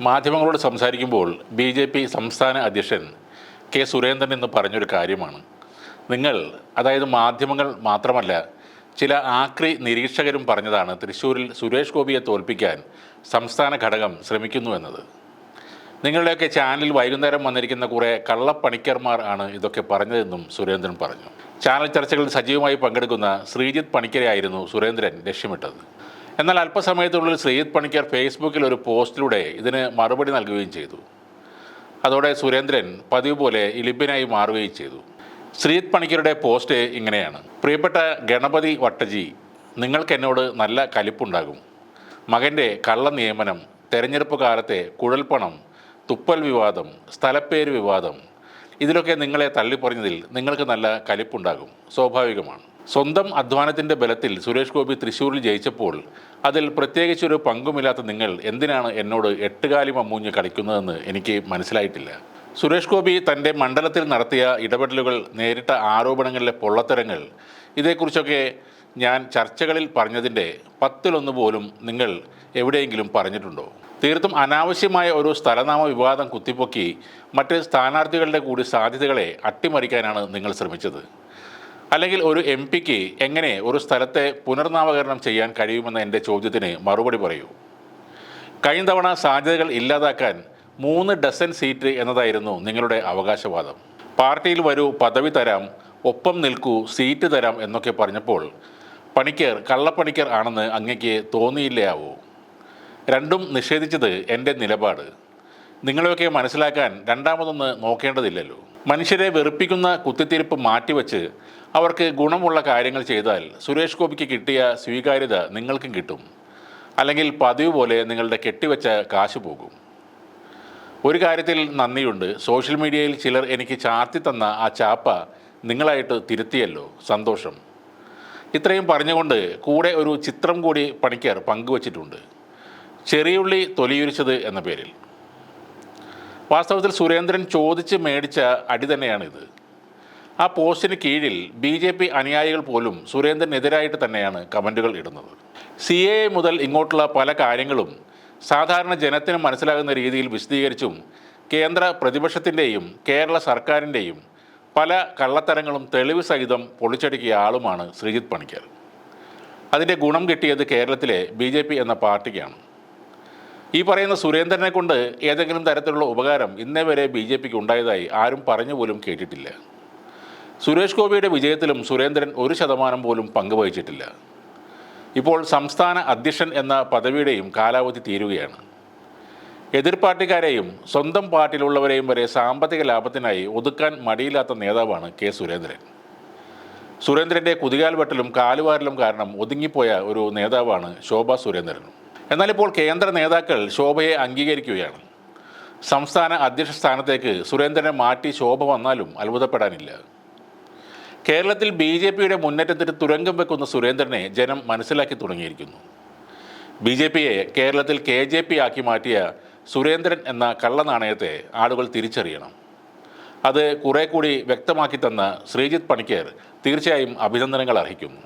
മാധ്യമങ്ങളോട് സംസാരിക്കുമ്പോൾ B J P സംസ്ഥാന അധ്യക്ഷൻ കെ സുരേന്ദ്രൻ എന്ന് പറഞ്ഞൊരു കാര്യമാണ്. നിങ്ങൾ അതായത് മാധ്യമങ്ങൾ മാത്രമല്ല ചില ആക്രി നിരീക്ഷകരും പറഞ്ഞതാണ് തൃശ്ശൂരിൽ സുരേഷ് ഗോപിയെ തോൽപ്പിക്കാൻ സംസ്ഥാന ഘടകം ശ്രമിക്കുന്നു എന്നത്. നിങ്ങളുടെയൊക്കെ ചാനലിൽ വൈകുന്നേരം വന്നിരിക്കുന്ന കുറേ കള്ളപ്പണിക്കർമാർ ആണ് ഇതൊക്കെ പറഞ്ഞതെന്നും സുരേന്ദ്രൻ പറഞ്ഞു. ചാനൽ ചർച്ചകളിൽ സജീവമായി പങ്കെടുക്കുന്ന ശ്രീജിത്ത് പണിക്കരെയായിരുന്നു സുരേന്ദ്രൻ ലക്ഷ്യമിട്ടത്. എന്നാൽ അല്പസമയത്തിനുള്ളിൽ ശ്രീജിത് പണിക്കർ ഫേസ്ബുക്കിൽ ഒരു പോസ്റ്റിലൂടെ ഇതിന് മറുപടി നൽകുകയും ചെയ്തു. അതോടെ സുരേന്ദ്രൻ പതിവ് പോലെ ഇലിബിനായി മാറുകയും ചെയ്തു. ശ്രീജിത് പണിക്കരുടെ പോസ്റ്റ് ഇങ്ങനെയാണ്. പ്രിയപ്പെട്ട ഗണപതി വട്ടജി നിങ്ങൾക്ക് എന്നോട് നല്ല കലിപ്പുണ്ടാകും. മകന്റെ കള്ള നിയമനം തെരഞ്ഞെടുപ്പ് കാലത്തെ കുഴൽപ്പണം തുപ്പൽ വിവാദം സ്ഥലപ്പേര് വിവാദം ഇതിലൊക്കെ നിങ്ങളെ തള്ളിപ്പറഞ്ഞതിൽ നിങ്ങൾക്ക് നല്ല കലിപ്പുണ്ടാകും. സ്വാഭാവികമാണ്. സ്വന്തം അധ്വാനത്തിന്റെ ബലത്തിൽ സുരേഷ് ഗോപി തൃശ്ശൂരിൽ ജയിച്ചപ്പോൾ അതിൽ പ്രത്യേകിച്ചൊരു പങ്കുമില്ലാത്ത നിങ്ങൾ എന്തിനാണ് എന്നോട് എട്ടുകാലി മമ്മൂഞ്ഞ് കളിക്കുന്നതെന്ന് എനിക്ക് മനസ്സിലായിട്ടില്ല. സുരേഷ് ഗോപി തന്റെ മണ്ഡലത്തിൽ നടത്തിയ ഇടപെടലുകൾ നേരിട്ട ആരോപണങ്ങളിലെ പൊള്ളത്തരങ്ങൾ ഇതേക്കുറിച്ചൊക്കെ ഞാൻ ചർച്ചകളിൽ പറഞ്ഞതിന്റെ പത്തിലൊന്ന് പോലും നിങ്ങൾ എവിടെയെങ്കിലും പറഞ്ഞിട്ടുണ്ടോ? തീർത്തും അനാവശ്യമായ ഒരു സ്ഥലനാമ വിവാദം കുത്തിപ്പൊക്കി മറ്റ് സ്ഥാനാർത്ഥികളുടെ കൂടി സാധ്യതകളെ അട്ടിമറിക്കാനാണ് നിങ്ങൾ ശ്രമിച്ചത്. അല്ലെങ്കിൽ ഒരു എം പിക്ക് എങ്ങനെ ഒരു സ്ഥലത്തെ പുനർനാമകരണം ചെയ്യാൻ കഴിയുമെന്ന എന്റെ ചോദ്യത്തിന് മറുപടി പറയൂ. കഴിഞ്ഞ തവണ സാധ്യതകൾ ഇല്ലാതാക്കാൻ മൂന്ന് ഡസൻ സീറ്റ് എന്നതായിരുന്നു നിങ്ങളുടെ അവകാശവാദം. പാർട്ടിയിൽ വരൂ പദവി തരാം ഒപ്പം നിൽക്കൂ സീറ്റ് തരാം എന്നൊക്കെ പറഞ്ഞപ്പോൾ പണിക്കർ കള്ളപ്പണിക്കർ ആണെന്ന് അങ്ങയ്ക്ക് തോന്നിയില്ലയാവോ രണ്ടും നിഷേധിച്ചത് എന്റെ നിലപാട്. നിങ്ങളെയൊക്കെ മനസ്സിലാക്കാൻ രണ്ടാമതൊന്ന് നോക്കേണ്ടതില്ലല്ലോ. മനുഷ്യരെ വെറുപ്പിക്കുന്ന കുത്തിത്തിരിപ്പ് മാറ്റിവെച്ച് അവർക്ക് ഗുണമുള്ള കാര്യങ്ങൾ ചെയ്താൽ സുരേഷ് ഗോപിക്ക് കിട്ടിയ സ്വീകാര്യത നിങ്ങൾക്കും കിട്ടും. അല്ലെങ്കിൽ പതിവ് പോലെ നിങ്ങളുടെ കെട്ടിവെച്ച കാശ് പോകും. ഒരു കാര്യത്തിൽ നന്ദിയുണ്ട്. സോഷ്യൽ മീഡിയയിൽ ചിലർ എനിക്ക് ചാർത്തി തന്ന ആ ചാപ്പ നിങ്ങളായിട്ട് തിരുത്തിയല്ലോ സന്തോഷം. ഇത്രയും പറഞ്ഞുകൊണ്ട് കൂടെ ഒരു ചിത്രം കൂടി പണിക്കർ പങ്കുവച്ചിട്ടുണ്ട്. ചെറിയുള്ളി തൊലിയുരിച്ചത് എന്ന പേരിൽ. വാസ്തവത്തിൽ സുരേന്ദ്രൻ ചോദിച്ച് മേടിച്ച അടി തന്നെയാണിത്. ആ പോസ്റ്റിന് കീഴിൽ ബി ജെ പി അനുയായികൾ പോലും സുരേന്ദ്രനെതിരായിട്ട് തന്നെയാണ് കമന്റുകൾ ഇടുന്നത്. സി എ മുതൽ ഇങ്ങോട്ടുള്ള പല കാര്യങ്ങളും സാധാരണ ജനത്തിന് മനസ്സിലാകുന്ന രീതിയിൽ വിശദീകരിച്ചും കേന്ദ്ര പ്രതിപക്ഷത്തിന്റെയും കേരള സർക്കാരിന്റെയും പല കള്ളത്തരങ്ങളും തെളിവ് സഹിതം പൊളിച്ചടുക്കിയ ആളുമാണ് ശ്രീജിത്ത് പണിക്കർ. അതിന്റെ ഗുണം കിട്ടിയത് കേരളത്തിലെ ബി ജെ പി എന്ന പാർട്ടിക്കാണ്. ഈ പറയുന്ന സുരേന്ദ്രനെ കൊണ്ട് ഏതെങ്കിലും തരത്തിലുള്ള ഉപകാരം ഇന്നേ വരെ ബി ജെ പിക്ക് ഉണ്ടായതായി ആരും പറഞ്ഞു പോലും കേട്ടിട്ടില്ല. സുരേഷ് ഗോപിയുടെ വിജയത്തിലും സുരേന്ദ്രൻ ഒരു ശതമാനം പോലും പങ്കുവഹിച്ചിട്ടില്ല. ഇപ്പോൾ സംസ്ഥാന അധ്യക്ഷൻ എന്ന പദവിയുടെയും കാലാവധി തീരുകയാണ്. എതിർ പാർട്ടിക്കാരെയും സ്വന്തം പാർട്ടിയിലുള്ളവരെയും വരെ സാമ്പത്തിക ലാഭത്തിനായി ഒതുക്കാൻ മടിയില്ലാത്ത നേതാവാണ് കെ സുരേന്ദ്രൻ. സുരേന്ദ്രന്റെ കുതികാൽ വെട്ടലും കാലുവാരലും കാരണം ഒതുങ്ങിപ്പോയ ഒരു നേതാവാണ് ശോഭ സുരേന്ദ്രൻ എന്നാൽ ഇപ്പോൾ കേന്ദ്ര നേതാക്കൾ ശോഭയെ അംഗീകരിക്കുകയാണ്. സംസ്ഥാന അധ്യക്ഷ സ്ഥാനത്തേക്ക് സുരേന്ദ്രനെ മാറ്റി ശോഭ വന്നാലും അത്ഭുതപ്പെടാനില്ല. കേരളത്തിൽ ബി ജെ പിയുടെ മുന്നേറ്റത്തിന് തുരങ്കം വെക്കുന്ന സുരേന്ദ്രനെ ജനം മനസ്സിലാക്കി തുടങ്ങിയിരിക്കുന്നു. ബി ജെ പിയെ കേരളത്തിൽ കെ ജെ പി ആക്കി മാറ്റിയ സുരേന്ദ്രൻ എന്ന കള്ളനാണയത്തെ ആളുകൾ തിരിച്ചറിയണം. അത് കുറെ കൂടി വ്യക്തമാക്കി തന്ന ശ്രീജിത്ത് പണിക്കർ തീർച്ചയായും അഭിനന്ദനങ്ങൾ അർഹിക്കുന്നു.